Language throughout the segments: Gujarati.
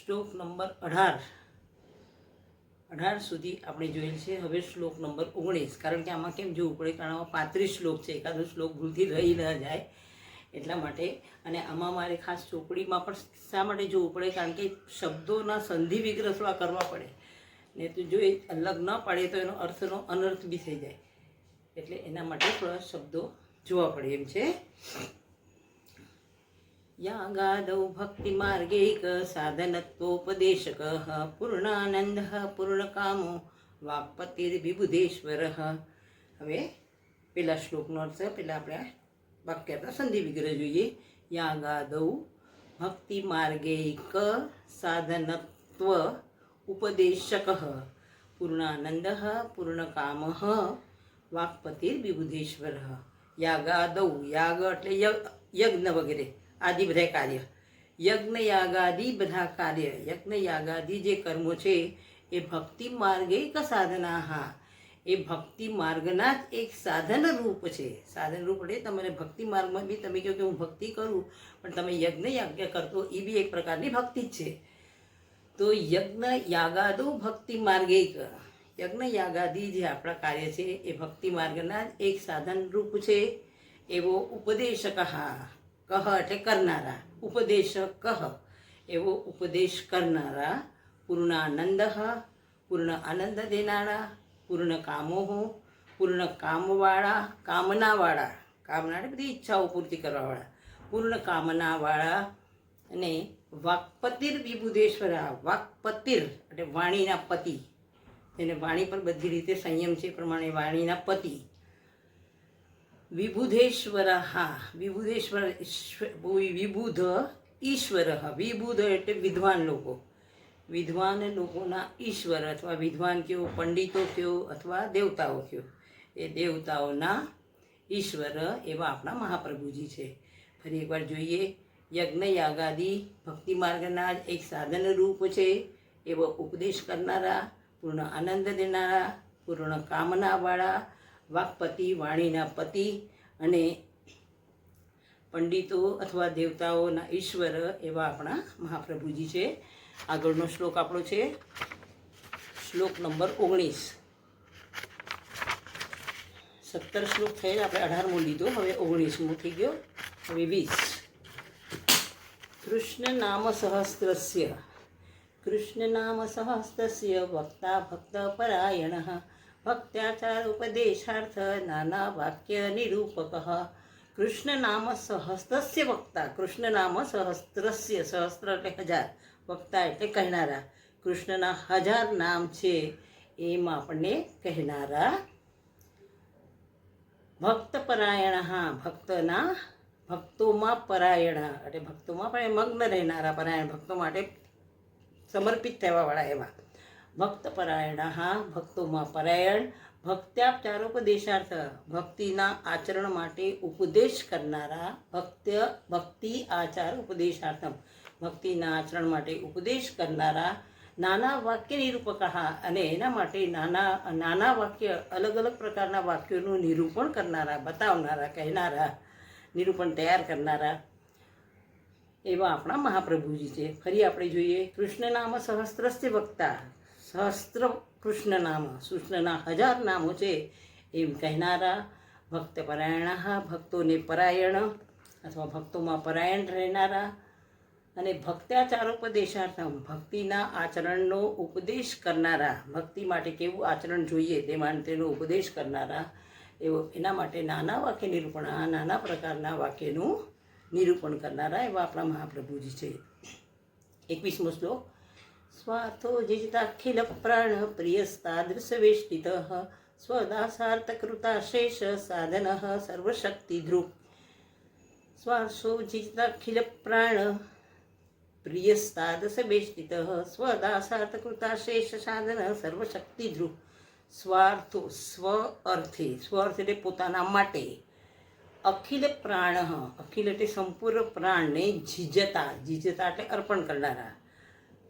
શ્લોક નંબર અઢાર. અઢાર સુધી આપણે જોયેલ છે. હવે શ્લોક નંબર ઓગણીસ. કારણ કે આમાં કેમ જોવું પડે? કારણ આમાં પાંત્રીસ શ્લોક છે. એકાદો શ્લોક ભૂલથી રહી ન જાય. એટલા માટે અને આમાં મારે ખાસ ચોપડીમાં પણ શા માટે જોવું પડે? કારણ કે શબ્દોના સંધિ વિગ્રસવા કરવા પડે. ને તો જો એ અલગ ન પાડે તો એનો અર્થનો અનર્થ બી થઈ જાય. એટલે એના માટે થોડા શબ્દો જોવા પડે એમ છે. યાગાદૌ ભક્તિમાર્ગૈક સાધનત્વોપદેશક પૂર્ણાનંદ પૂર્ણકામો વાક્પતિર્વિબુધેશ્વર હવે પેલા શ્લોકનો અર્થ પેલા આપણે વાક્યતા સંધિ વિગ્રહ જોઈએ યાગાદૌ ભક્તિમાર્ગૈક સાધનત્વ ઉપદેશક પૂર્ણાનંદ પૂર્ણકામ વાક્પતિર્વિબુધેશ્વર યાગાદૌ યાગ એટલે યજ્ઞ યજ્ઞ વગેરે આદિ બધા કાર્ય. યજ્ઞ યાગાદિ બધા કાર્ય. યજ્ઞ યાગાદિ જે કર્મો છે, એ ભક્તિ માર્ગે એક સાધના હા એ ભક્તિ માર્ગના જ એક સાધન રૂપ છે. સાધન રૂપ એટલે તમારે ભક્તિ માર્ગમાં બી તમે કહો કે હું ભક્તિ કરું, પણ તમે યજ્ઞ યાજ્ઞ કરતો, એ બી એક પ્રકારની ભક્તિ જ છે. તો યજ્ઞ યાગાદો ભક્તિ માર્ગે યજ્ઞ યાગાદી જે આપણા કાર્ય છે, એ ભક્તિ માર્ગના જ એક સાધન રૂપ છે. એવો ઉપદેશક હા કહ એટલે કરનારા ઉપદેશ કહ. એવો ઉપદેશ કરનારા પૂર્ણાનંદ પૂર્ણ આનંદ દેનારા, પૂર્ણ કામો પૂર્ણ કામવાળા, કામનાવાળા. કામના બધી ઈચ્છાઓ પૂર્તિ કરવાવાળા. પૂર્ણ કામનાવાળા અને વાકપતિર વિબુધેશ્વરા વાકપતિર એટલે વાણીના પતિ. એને વાણી પર બધી રીતે સંયમ છે પ્રમાણે વાણીના પતિ. વિબુધેશ્વર હા વિબુધેશ્વર વિબુધ ઈશ્વર વિબુધ એટલે વિદ્વાન લોકો। વિદ્વાન લોકોના ઈશ્વર અથવા વિદ્વાન કયો, પંડિતો કયો અથવા દેવતાઓ કયો? એ દેવતાઓના ઈશ્વર એવા આપણા મહાપ્રભુજી છે। ફરી એકવાર જોઈએ યજ્ઞ યાગાદી ભક્તિ માર્ગના એક સાધન રૂપ છે। એવો ઉપદેશ કરનારા, પૂર્ણ આનંદ દેનારા, પૂર્ણ કામનાવાળા વાક્પતિ, વાણીના પતિ અને પંડિતો અથવા દેવતાઓના ઈશ્વર એવા આપણા મહાપ્રભુજી છે. આગળનો શ્લોક આપણો છે. શ્લોક નંબર ઓગણીસ. સત્તર શ્લોક થયેલ આપણે અઢારમો લીધો હવે ઓગણીસમો થઈ ગયો. હવે વીસ. કૃષ્ણ નામ સહસ્ત્રસ્ય. કૃષ્ણ નામ સહસ્ત્રસ્ય વક્તા ભક્ત પરાયણ. ભક્ત્યાચાર ઉપદેશાર્થ નાના વાક્ય નિરૂપક કૃષ્ણ નામ સહસ્ત્રસ્ય વક્તા કૃષ્ણ નામ સહસ્ત્રસ્ય સહસ્ત્ર એટલે હજાર વક્તા એટલે કહેનારા કૃષ્ણના હજાર નામ છે એમાં આપણને કહેનારા ભક્ત પરાયણ હા ભક્તના ભક્તોમાં પરાયણ એટલે ભક્તોમાં પણ એ મગ્ન રહેનારા પરાયણ ભક્તો માટે સમર્પિત થવાવાળા એવા ભક્ત પરાયણ હા ભક્તોમાં પરાયણ ભક્ત્યાપચારોપદેશાર્થ ભક્તિના આચરણ માટે ઉપદેશ કરનારા ભક્ત્ય ભક્તિ આચાર ઉપદેશાર્થમ ભક્તિના આચરણ માટે ઉપદેશ કરનારા નાના વાક્ય નિરૂપક અને એના માટે નાના નાના વાક્ય અલગ અલગ પ્રકારના વાક્યોનું નિરૂપણ કરનારા, બતાવનારા, કહેનારા, નિરૂપણ તૈયાર કરનારા એવા આપણા મહાપ્રભુજી છે. ફરી આપણે જોઈએ કૃષ્ણ નામ સહસ્ત્રસ્ય વક્તા. સહસ્ત્ર કૃષ્ણ નામ કૃષ્ણના હજાર નામો છે એમ કહેનારા ભક્ત પરાયણ ભક્તોને પરાયણ અથવા ભક્તોમાં પરાયણ રહેનારા અને ભક્ત્યાચારોપદેશાર્થમ ભક્તિના આચરણનો ઉપદેશ કરનારા. ભક્તિ માટે કેવું આચરણ જોઈએ તે તેનો ઉપદેશ કરનારા. એવો એના માટે નાના વાક્ય નિરૂપણ, આ નાના પ્રકારના વાક્યનું નિરૂપણ કરનારા એવા આપણા મહાપ્રભુજી છે. એકવીસમો શ્લોક. સ્વાર્થો જીજિતાખિલ પ્રાણ પ્રિયસ્તાદૃશવેષ્ટિત સ્વદાસાર્થકૃતા શેષ સાધન સર્વશક્તિધ્રુવ સ્વાર્થો જીજિતાખિલ પ્રાણ પ્રિયસ્તાદસ બેષ્ટિત સ્વદાસાર્થ કૃતા શેષ સાધન સર્વશક્તિધ્રુવ સ્વાર્થો સ્વ અર્થે સ્વ અર્થ એટલે પોતાના માટે અખિલ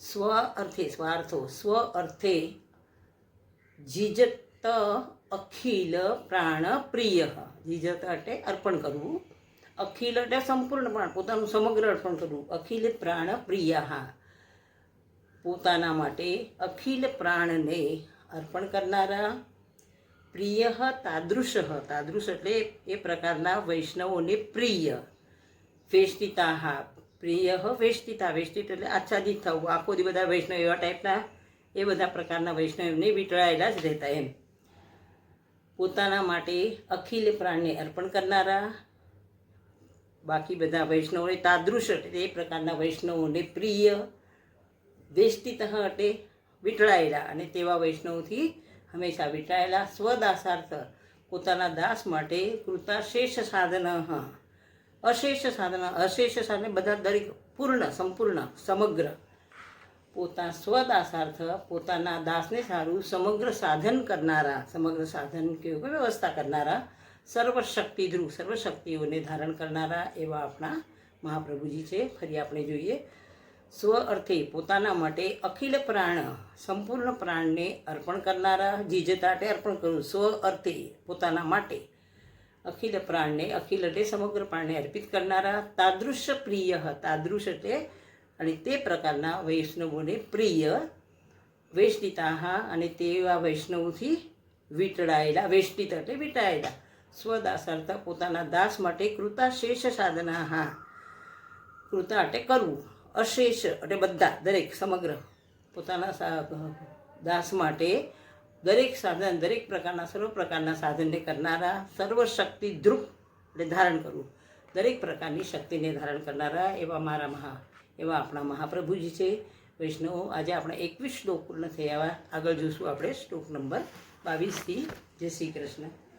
સ્વ અર્થે સ્વાર્થો સ્વ અર્થે જીજત અખિલ પ્રાણ પ્રિય. જીજત એટલે અર્પણ કરવું. અખિલ એટલે સંપૂર્ણપણે, પોતાનું સમગ્ર અર્પણ કરવું. અખિલ પ્રાણ પ્રિય. પોતાના માટે અખિલ પ્રાણને અર્પણ કરનારા પ્રિય તાદૃશ. તાદૃશ એટલે એ પ્રકારના વૈષ્ણવોને પ્રિય. વેષ્ટિતા પ્રિય વેષ્ટિતા, વેષ્ટિત એટલે આચ્છાદિત થવું. આખો દી બધા વૈષ્ણવ એવા ટાઈપના એ બધા પ્રકારના વૈષ્ણવને વીંટળાયેલા જ રહેતા એમ. પોતાના માટે અખિલ પ્રાણને અર્પણ કરનારા, બાકી બધા વૈષ્ણવોને તાદૃશ એટલે એ પ્રકારના વૈષ્ણવોને પ્રિય, વેષ્ટિત એટલે વીંટળાયેલા. અને તેવા વૈષ્ણવથી હંમેશા વીંટાયેલા સ્વદાસાર્થ પોતાના દાસ માટે કૃતાશેષ સાધન અશેષ સાધન અશેષ સાધન બધા દરેક પૂર્ણ, સંપૂર્ણ, સમગ્ર. પોતા સ્વદાસાર્થ, પોતાના દાસને સારું, સમગ્ર સાધન કરનારા, સમગ્ર સાધન કે વ્યવસ્થા કરનારા સર્વશક્તિ ધ્રુવ સર્વશક્તિઓને ધારણ કરનારા એવા આપણા મહાપ્રભુજી છે. ફરી આપણે જોઈએ. સ્વ અર્થે પોતાના માટે અખિલ પ્રાણ, સંપૂર્ણ પ્રાણને અર્પણ કરનારા જીજતાટે અર્પણ કરવું સ્વ અર્થે પોતાના માટે અખિલ પ્રાણને અખિલ એટલે સમગ્ર પ્રાણને અર્પિત કરનારા તાદૃશ પ્રિય, તાદૃશ એટલે અને તે પ્રકારના વૈષ્ણવોને પ્રિય વૈષ્ણિતા અને તેવા વૈષ્ણવથી વીંટળાયેલા, વૈષ્ણિત એટલે વીંટાયેલા સ્વદાસાર્થ પોતાના દાસ માટે કૃતા શેષ સાધના હા કૃતા એટલે કરવું, અશેષ એટલે બધા, દરેક, સમગ્ર પોતાના દાસ માટે દરેક સાધન, દરેક પ્રકારના, સર્વ પ્રકારના સાધનને કરનારા સર્વશક્તિ એટલે ધારણ કરવું. દરેક પ્રકારની શક્તિને ધારણ કરનારા એવા મારા મહા, એવા આપણા મહાપ્રભુજી છે. વૈષ્ણવો, આજે આપણે એકવીસ શ્લોક પૂર્ણ થયા. આગળ જોઈશું આપણે શ્લોક નંબર બાવીસથી. જય શ્રી કૃષ્ણ.